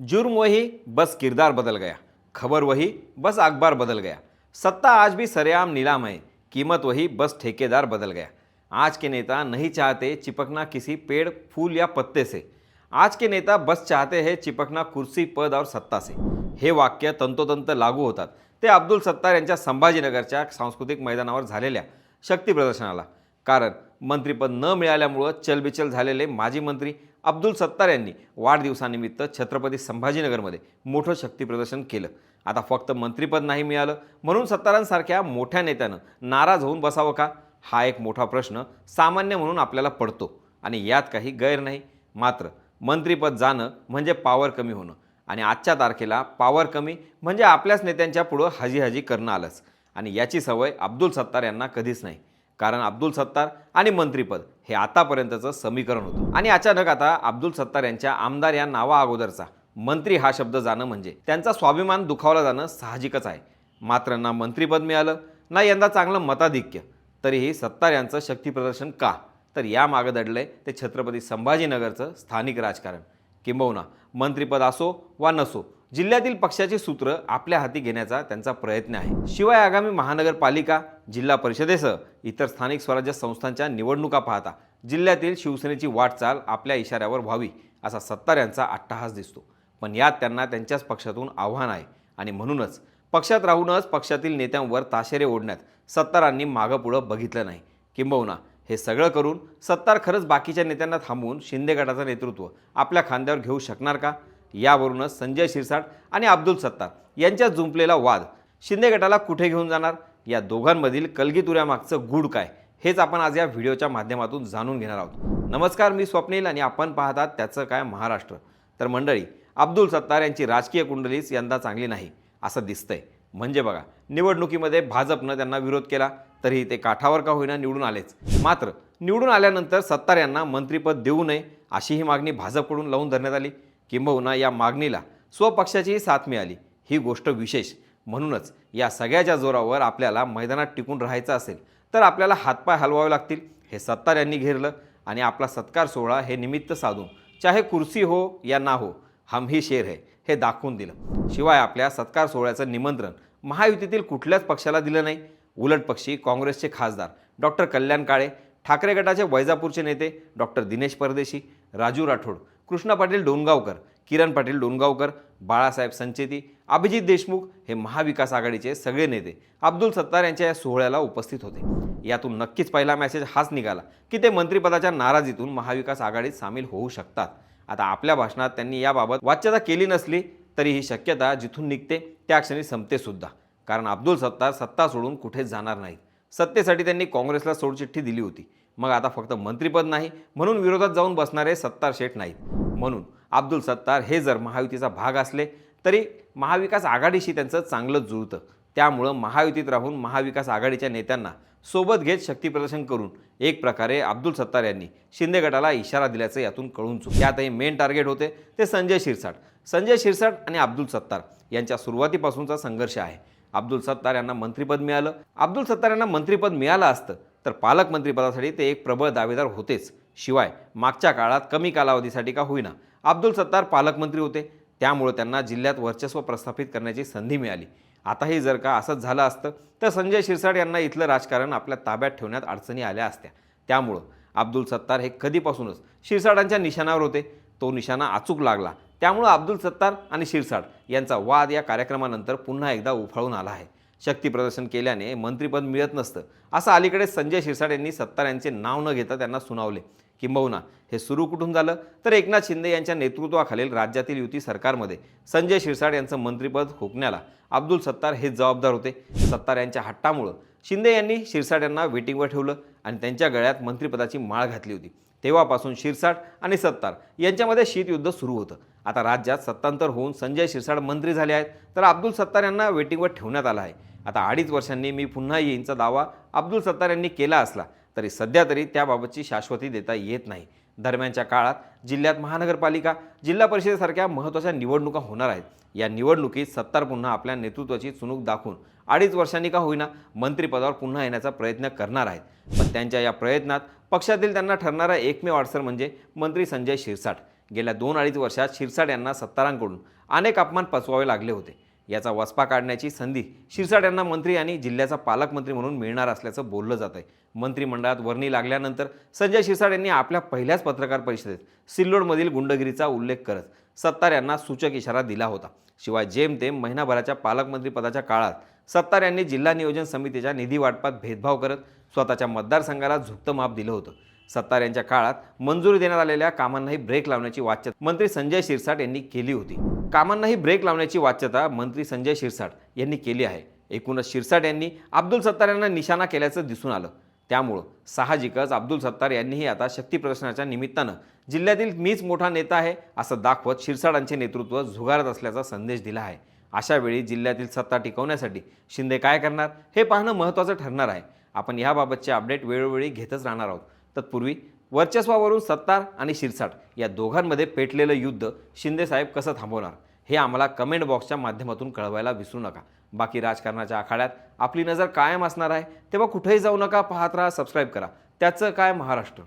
जुर्म वही बस किरदार बदल गया खबर वही बस अखबार बदल गया। सत्ता आज भी सरेआम नीलाम है कीमत वही बस ठेकेदार बदल गया। आज के नेता नहीं चाहते चिपकना किसी पेड़ फूल या पत्ते से। आज के नेता बस चाहते हैं चिपकना कुर्सी पद और सत्ता से। हे वाक्य तंतोतंत लागू होतात। ते अब्दुल सत्तार यांच्या संभाजीनगरच्या सांस्कृतिक मैदानावर झालेल्या शक्ती प्रदर्शनाला। कारण मंत्रीपद न मिळाल्यामुळं चलबिचल झालेले माजी मंत्री अब्दुल सत्तार यांनी वाढदिवसानिमित्त छत्रपती संभाजीनगरमध्ये मोठं शक्तीप्रदर्शन केलं. आता फक्त मंत्रीपद नाही मिळालं म्हणून सत्तारांसारख्या मोठ्या नेत्यानं नाराज होऊन बसावं का? हा एक मोठा प्रश्न सामान्य म्हणून आपल्याला पडतो आणि यात काही गैर नाही. मात्र मंत्रीपद जाणं म्हणजे पॉवर कमी होणं आणि आजच्या तारखेला पॉवर कमी म्हणजे आपल्याच नेत्यांच्या पुढं हाजीहाजी करणं आलंच. आणि याची सवय अब्दुल सत्तार यांना कधीच नाही. कारण अब्दुल सत्तार आणि मंत्रीपद हे आतापर्यंतचं समीकरण होतं. आणि अचानक आता अब्दुल सत्तार यांच्या आमदार या नावा अगोदरचा. मंत्री हा शब्द जाणं म्हणजे. त्यांचा स्वाभिमान दुखावला जाणं साहजिकच आहे. मात्र ना मंत्रीपद मिळालं ना यंदा चांगलं मताधिक्य. तरीही सत्तार यांचं शक्तीप्रदर्शन का? तर या मागं दडलंय ते छत्रपती संभाजीनगरचं स्थानिक राजकारण. किंबहुना मंत्रीपद असो वा नसो जिल्ह्यातील पक्षाचे सूत्र आपल्या हाती घेण्याचा त्यांचा प्रयत्न आहे. शिवाय आगामी महानगरपालिका जिल्हा परिषदेसह इतर स्थानिक स्वराज्य संस्थांच्या निवडणुका पाहता जिल्ह्यातील शिवसेनेची वाटचाल आपल्या इशाऱ्यावर व्हावी असा सत्तार यांचा अट्टहास दिसतो. पण यात त्यांना त्यांच्याच पक्षातून आव्हान आहे आणि म्हणूनच पक्षात राहूनच पक्षातील नेत्यांवर ताशेरे ओढण्यात सत्तारांनी मागं पुढं बघितलं नाही. किंबहुना हे सगळं करून सत्तार खरंच बाकीच्या नेत्यांना थांबवून शिंदे गटाचं नेतृत्व आपल्या खांद्यावर घेऊ शकणार का? यावरूनच संजय शिरसाट आणि अब्दुल सत्तार यांच्यात जुंपलेला वाद शिंदे गटाला कुठे घेऊन जाणार? या दोघांमधील कलगीतुऱ्यामागचं गूढ काय? हेच आपण आज या व्हिडिओच्या माध्यमातून जाणून घेणार आहोत. नमस्कार मी स्वप्नील आणि आपण पाहतात त्याचं काय महाराष्ट्र. तर मंडळी अब्दुल सत्तार यांची राजकीय कुंडलीच यंदा चांगली नाही असं दिसतंय. म्हणजे बघा निवडणुकीमध्ये भाजपनं त्यांना विरोध केला तरीही ते काठावर का होईना निवडून आलेच. मात्र निवडून आल्यानंतर सत्तार यांना मंत्रीपद देऊ नये अशी ही मागणी भाजपकडून लावून धरण्यात आली. किंबहुना या मागणीला स्वपक्षाचीही साथ मिळाली. ही गोष्ट विशेष. म्हणूनच या सगळ्याच्या जोरावर आपल्याला मैदानात टिकून राहायचं असेल तर आपल्याला हातपाय हलवावे लागतील. हे सत्तार यांनी घेरलं आणि आपला सत्कार सोहळा हे निमित्त साधून चाहे कुर्सी हो या ना हो हम ही शेर है हे दाखवून दिलं. शिवाय आपल्या सत्कार सोहळ्याचं निमंत्रण महायुतीतील कुठल्याच पक्षाला दिलं नाही. उलट पक्षी काँग्रेसचे खासदार डॉक्टर कल्याण काळे ठाकरे गटाचे वैजापूरचे नेते डॉक्टर दिनेश परदेशी राजू राठोड कृष्णा पाटील डोणगावकर किरण पाटील डोणगावकर बाळासाहेब संचेती अभिजित देशमुख हे महाविकास आघाडीचे सगळे नेते अब्दुल सत्तार यांच्या या सोहळ्याला उपस्थित होते. यातून नक्कीच पहिला मेसेज हाच निघाला की ते मंत्रिपदाच्या नाराजीतून महाविकास आघाडीत सामील होऊ शकतात. आता आपल्या भाषणात त्यांनी याबाबत वाच्यता केली नसली तरी ही शक्यता जिथून निघते त्या क्षणी संपते सुद्धा. कारण अब्दुल सत्तार सत्ता सोडून कुठेच जाणार नाहीत. सत्तेसाठी त्यांनी काँग्रेसला सोडचिठ्ठी दिली होती. मग आता फक्त मंत्रिपद नाही म्हणून विरोधात जाऊन बसणारे सत्तार शेठ नाहीत. म्हणून अब्दुल सत्तार हे जर महायुतीचा भाग असले तरी महाविकास आघाडीशी त्यांचं चांगलं जुळतं. त्यामुळं महायुतीत राहून महाविकास आघाडीच्या नेत्यांना सोबत घेत शक्तीप्रदर्शन करून एक प्रकारे अब्दुल सत्तार यांनी शिंदे गटाला इशारा दिल्याचं यातून कळून चुक त्यातही मेन टार्गेट होते ते संजय शिरसाट. संजय शिरसाट आणि अब्दुल सत्तार यांच्या सुरुवातीपासूनचा संघर्ष आहे. अब्दुल सत्तार यांना मंत्रिपद मिळालं. अब्दुल सत्तार यांना मंत्रिपद मिळालं असतं तर पालकमंत्रीपदासाठी ते एक प्रबळ दावेदार होतेच. शिवाय मागच्या काळात कमी कालावधीसाठी का होईना. अब्दुल सत्तार पालकमंत्री होते. त्यामुळे त्यांना जिल्ह्यात वर्चस्व प्रस्थापित करण्याची संधी मिळाली. आताही जर का असंच झालं असतं तर संजय शिरसाट यांना इथलं राजकारण आपल्या ताब्यात ठेवण्यात अडचणी आल्या असत्या. त्यामुळं अब्दुल सत्तार हे कधीपासूनच शिरसाटांच्या निशाणावर होते. तो निशाणा अचूक लागला. त्यामुळं अब्दुल सत्तार आणि शिरसाट यांचा वाद या कार्यक्रमानंतर पुन्हा एकदा उफाळून आला आहे. शक्ती प्रदर्शन केल्याने मंत्रिपद मिळत नसतं. असं अलीकडे संजय शिरसाट यांनी सत्तार यांचे नाव न घेता त्यांना सुनावले. किंबहुना हे सुरू कुठून झालं? तर एकनाथ शिंदे यांच्या नेतृत्वाखालील राज्यातील युती सरकारमध्ये. संजय शिरसाट यांचं मंत्रिपद हुकण्याला अब्दुल सत्तार हे जबाबदार होते. सत्तार यांच्या हट्टामुळं शिंदे यांनी शिरसाट यांना वेटिंगवर ठेवलं आणि त्यांच्या गळ्यात मंत्रिपदाची माळ घातली होती. तेव्हापासून शिरसाट आणि सत्तार यांच्यामध्ये शीतयुद्ध सुरू होतं. आता राज्यात सत्तांतर होऊन संजय शिरसाट मंत्री झाले आहेत. तर अब्दुल सत्तार यांना वेटिंगवर ठेवण्यात आलं आहे. आता अडीच वर्षांनी मी पुन्हा येईनचा दावा अब्दुल सत्तार यांनी केला असला तरी सध्या तरी त्याबाबतची शाश्वती देता येत नाही. दरम्यानच्या काळात जिल्ह्यात महानगरपालिका जिल्हा परिषदेसारख्या महत्त्वाच्या निवडणुका होणार आहेत. या निवडणुकीत सत्तार पुन्हा आपल्या नेतृत्वाची चुणूक दाखवून अडीच वर्षांनी का होईना मंत्रिपदावर पुन्हा येण्याचा प्रयत्न करणार आहेत. पण त्यांच्या या प्रयत्नात पक्षातील त्यांना ठरणारा एकमेव अडसर म्हणजे मंत्री संजय शिरसाट. गेल्या दोन अडीच वर्षात शिरसाट यांना सत्तारांकडून अनेक अपमान पचवावे लागले होते. याचा वचपा काढण्याची संधी शिरसाट यांना मंत्री आणि जिल्ह्याचा पालकमंत्री म्हणून मिळणार असल्याचं बोललं जात आहे. मंत्रिमंडळात वर्णी लागल्यानंतर संजय शिरसाट यांनी आपल्या पहिल्याच पत्रकार परिषदेत सिल्लोडमधील गुंडगिरीचा उल्लेख करत सत्तार यांना सूचक इशारा दिला होता. शिवाय जेमतेम महिनाभराच्या पालकमंत्रीपदाच्या काळात सत्तार यांनी जिल्हा नियोजन समितीच्या निधी वाटपात भेदभाव करत स्वतःच्या मतदारसंघाला झुकतं माप दिलं होतं. सत्तार यांच्या काळात मंजुरी देण्यात आलेल्या कामांनाही ब्रेक लावण्याची वाच्य मंत्री संजय शिरसाट यांनी केली होती. कामांनाही ब्रेक लावण्याची वाच्यता मंत्री संजय शिरसाट यांनी केली आहे. एकूणच शिरसाट यांनी अब्दुल सत्तार यांना निशाणा केल्याचं दिसून आलं. त्यामुळं साहजिकच अब्दुल सत्तार यांनीही आता शक्तीप्रदर्शनाच्या निमित्तानं जिल्ह्यातील मीच मोठा नेता आहे असं दाखवत शिरसाडांचे नेतृत्व झुगारत असल्याचा संदेश दिला आहे. अशावेळी जिल्ह्यातील सत्ता टिकवण्यासाठी शिंदे काय करणार हे पाहणं महत्त्वाचं ठरणार आहे. आपण याबाबतचे अपडेट वेळोवेळी घेतच राहणार आहोत. तत्पूर्वी वर्चस्वावरून सत्तार आणि शिरसाट या दोघांमध्ये पेटलेलं युद्ध शिंदेसाहेब कसं थांबवणार? हे आम्हाला कमेंट बॉक्सच्या माध्यमातून कळवायला विसरू नका. बाकी राजकारणाच्या आखाड्यात आपली नजर कायम असणार आहे तेव्हा कुठेही जाऊ नका पाहत राहा सबस्क्राईब करा. त्याचं काय महाराष्ट्र?